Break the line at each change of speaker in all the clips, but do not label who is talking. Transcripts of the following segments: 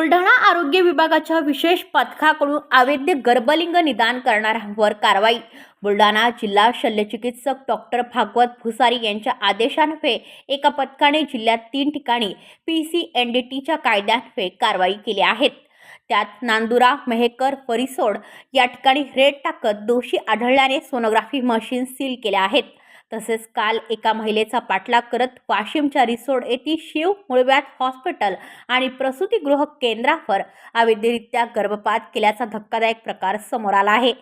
बुलढाणा आरोग्य विभागाच्या विशेष पथकाकडून अवैध गर्भलिंग निदान करणाऱ्यांवर कारवाई. बुलढाणा जिल्हा शल्यचिकित्सक डॉक्टर भागवत भुसारी यांच्या आदेशान्वये एका पथकाने जिल्ह्यात तीन ठिकाणी पी सी एन डी टीच्या कायद्यान्वये कारवाई केली आहेत त्यात नांदुरा मेहकर परिसोड या ठिकाणी रेड टाकत दोषी आढळल्याने सोनोग्राफी मशीन सील केल्या आहेत. तसेच काल एका महिलेचा पाठलाग करत वाशिमच्या रिसोड येथील शिव मुळव्यात हॉस्पिटल आणि प्रसूतीगृह केंद्रावर अवैधरित्या गर्भपात केल्याचा धक्कादायक प्रकार समोर आला आहे.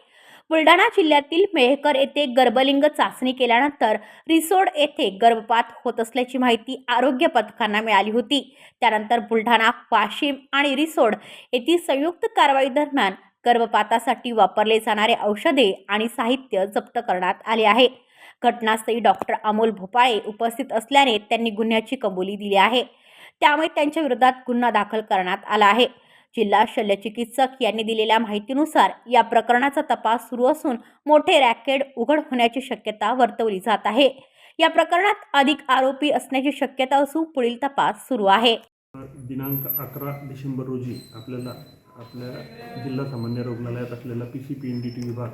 बुलढाणा जिल्ह्यातील मेहकर येथे गर्भलिंग चाचणी केल्यानंतर रिसोड येथे गर्भपात होत असल्याची माहिती आरोग्य पथकांना मिळाली होती. त्यानंतर बुलढाणा वाशिम आणि रिसोड येथील संयुक्त कारवाई दरम्यान गर्भपातासाठी वापरले जाणारे औषधे आणि साहित्य जप्त करण्यात आले आहे. घटनास्थळी डॉक्टर अमोल भोपाळे उपस्थित असल्याने त्यांनी गुन्ह्याची कबुली दिली आहे. त्यामुळे त्यांच्या विरोधात गुन्हा दाखल करण्यात आला आहे. जिल्हा शल्यचिकित्सक यांनी दिलेल्या माहितीनुसार या प्रकरणाचा तपास सुरू असून मोठे रॅकेट उघड होण्याची शक्यता वर्तवली जात आहे. या प्रकरणात अधिक आरोपी असण्याची शक्यता असून पुढील तपास सुरू आहे.
दिनांक अकरा डिसेंबर रोजी आपल्याला आपल्या जिल्हा सामान्य रुग्णालयात असलेला P C P N D T विभाग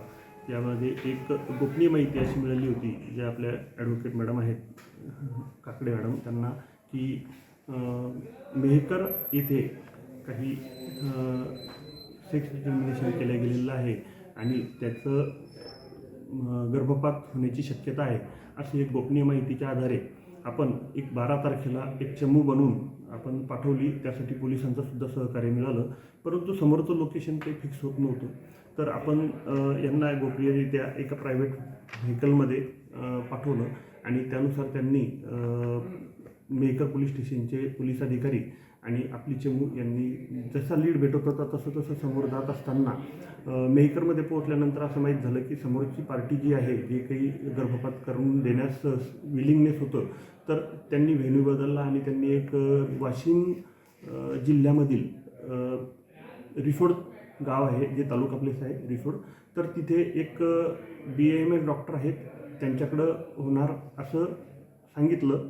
त्यामध्ये एक गोपनीय माहिती अशी मिळाली होती जे आपल्या ॲडव्होकेट मॅडम आहेत काकडे मॅडम त्यांना की मेहकर येथे काही सेक्स डिटर्मिनेशन केलं गेलेलं आहे आणि त्याचं गर्भपात होण्याची शक्यता आहे अशी एक गोपनीय माहितीच्या आधारे आपण एक बारा तारखेला एक चमू बनवून आपण पाठवली त्यासाठी पोलिसांचं सुद्धा सहकार्य मिळालं. परंतु समोरचं लोकेशन काही फिक्स होत नव्हतं. तर आपण यांना गोप्रियरित्या एका प्रायव्हेट व्हेकलमध्ये पाठवलं. आणि त्यानुसार त्यांनी मेकर मेहकर पोलीस स्टेशनचे पोलीस अधिकारी आणि आपली चमू यांनी जसा लीड भेटत होता तसं तसं समोर जात असताना मेहकरमध्ये पोहोचल्यानंतर असं माहीत झालं की समोरची पार्टी जी आहे जे काही गर्भपात करून देण्यास विलिंगनेस होतं तर त्यांनी व्हेन्यू बदलला आणि त्यांनी एक वाशिम जिल्ह्यामधील रिसोड गाव आहे जे तालुका प्लेस आहे रिसोड तर तिथे एक बी एम एस डॉक्टर आहेत त्यांच्याकडं होणार असं सांगितलं.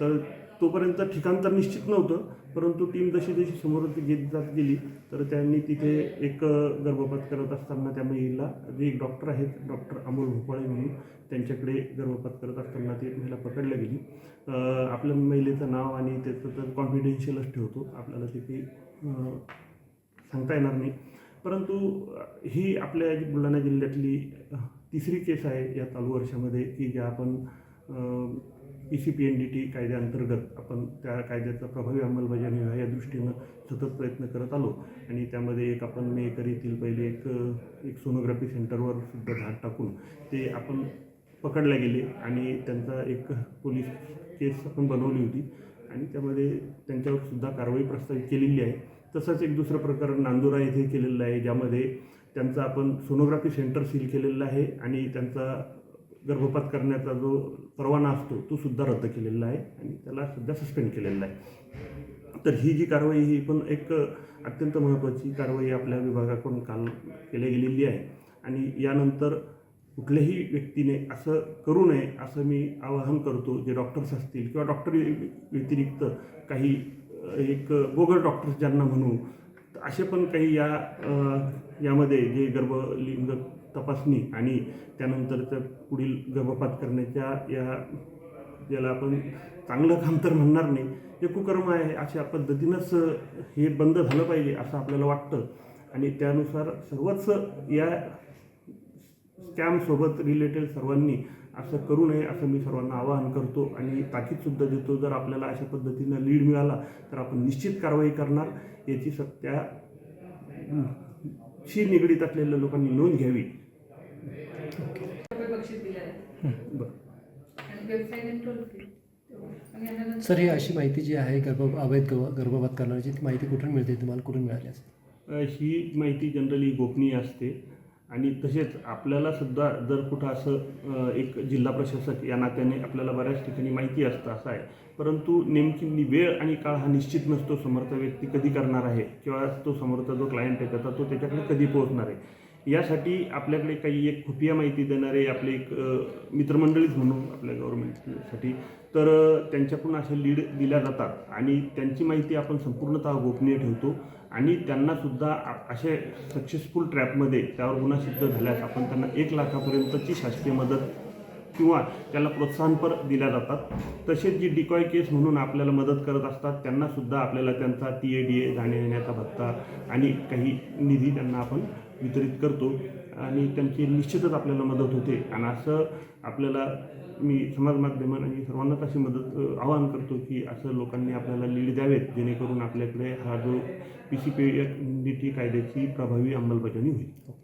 तर तोपर्यंत ठिकाण तर निश्चित नव्हतं परंतु टीम जशी जशी समोर ती घेत जात गेली तर त्यांनी तिथे एक गर्भपात करत असताना त्या महिला जे एक डॉक्टर आहेत डॉक्टर अमोल भोपाळे म्हणून त्यांच्याकडे गर्भपात करत असताना ती महिला पकडल्या गेली. आपल्या महिलेचं नाव आणि त्याचं तर कॉन्फिडेन्शियलच ठेवतो आपल्याला तिथे सांगता येणार नाही. परंतु ही आपल्या जी बुलढाणा जिल्ह्यातली तिसरी केस आहे या चालू वर्षामध्ये की ज्या आपण P C P N D T कायद्याअंतर्गत आपण त्या कायद्याचा प्रभावी अंमलबजावणी व्हावी या दृष्टीनं सतत प्रयत्न करत आलो. आणि त्यामध्ये एक आपण मेकर येथील पहिले एक एक सोनोग्राफी सेंटरवर सुद्धा झाड टाकून ते आपण पकडले गेले आणि त्यांचा एक पोलीस केस आपण बनवली होती. आणि त्यामध्ये त्यांच्यावर सुद्धा कारवाई प्रस्तावित केलेली आहे. तसंच एक दुसरं प्रकरण नांदुरा येथे केलेलं आहे ज्यामध्ये त्यांचा आपण सोनोग्राफी सेंटर सील केलेलं आहे आणि त्यांचा गर्भपात करण्याचा जो परवाना असतो तो सुद्धा रद्द केलेला आहे आणि त्याला सध्या सस्पेंड केलेला आहे. तर ही जी कारवाई ही पण एक अत्यंत महत्त्वाची कारवाई आपल्या विभागाकडून काल केली गेलेली आहे. आणि यानंतर कुठल्याही व्यक्तीने असं करू नये असं मी आवाहन करतो जे डॉक्टर्स असतील किंवा डॉक्टर व्यतिरिक्त काही एक गोगल डॉक्टर्स ज्यांना म्हणू असे पण काही या यामध्ये जे गर्भलिंग तपासणी आणि त्यानंतरचं पुढील गर्भपात करण्याच्या या याला आपण चांगलं काम तर म्हणणार नाही हे कुकर्म आहे अशा पद्धतीनंच हे बंद झालं पाहिजे असं आपल्याला वाटतं. आणि त्यानुसार सर्वच या स्कॅमसोबत रिलेटेड सर्वांनी असं करू नये असं मी सर्वांना आवाहन करतो. आणि ताकीदसुद्धा देतो जर आपल्याला अशा पद्धतीनं लीड मिळाला तर आपण निश्चित कारवाई करणार. याची सत्या शी निगडीत असलेल्या लोकांनी नोंद घ्यावी.
बक्षीस दिले आहे
बरं.
आणि वेबसाईट आणि टोल फ्री आणि यानंतर
सर ही अशी माहिती जी आहे गर्भ अवैध गर्भ- गर्भपात करण्याची ती माहिती कुठून मिळते तुम्हाला कुठून मिळाली असेल?
अ, ही माहिती जनरली गोपनीय असते. आणि तसेच आपल्याला सुद्धा जर कुठं असं अ, एक जिल्हा प्रशासक या नात्याने आपल्याला बऱ्याच ठिकाणी माहिती असतं असं आहे. परंतु नेमकी नि- वेळ आणि काळ हा निश्चित नसतो समोरचा व्यक्ती कधी करणार आहे किंवा तो समोरचा जो क्लायंट आहे त्याचा तो त्याच्याकडे कधी पोहोचणार आहे. यासाठी आपल्याकडे काही एक खुफिया माहिती देणारे आपले एक मित्रमंडळीच म्हणून आपल्या गव्हर्नमेंटसाठी तर त्यांच्याकडून असे लीड दिल्या जातात आणि त्यांची माहिती आपण संपूर्णतः गोपनीय ठेवतो आणि त्यांनासुद्धा आ- असे सक्सेसफुल ट्रॅपमध्ये त्यावर गुन्हा सिद्ध झाल्यास आपण त्यांना एक लाखापर्यंतची शासकीय मदत किंवा त्याला प्रोत्साहनपर दिल्या जातात. तसेच जी डिकॉय केस म्हणून आपल्याला मदत करत असतात त्यांनासुद्धा आपल्याला त्यांचा टी ए डी ए जाण्या येण्याचा भत्ता आणि काही निधी त्यांना आपण वितरित करतो आणि त्यांची निश्चितच आपल्याला मदत होते. आणि असं आपल्याला मी समाज आणि सर्वांनाच अशी मदत आवाहन करतो की असं लोकांनी आपल्याला लीड द्यावेत जेणेकरून आपल्याकडे हा जो P C P D T कायद्याची प्रभावी अंमलबजावणी होईल.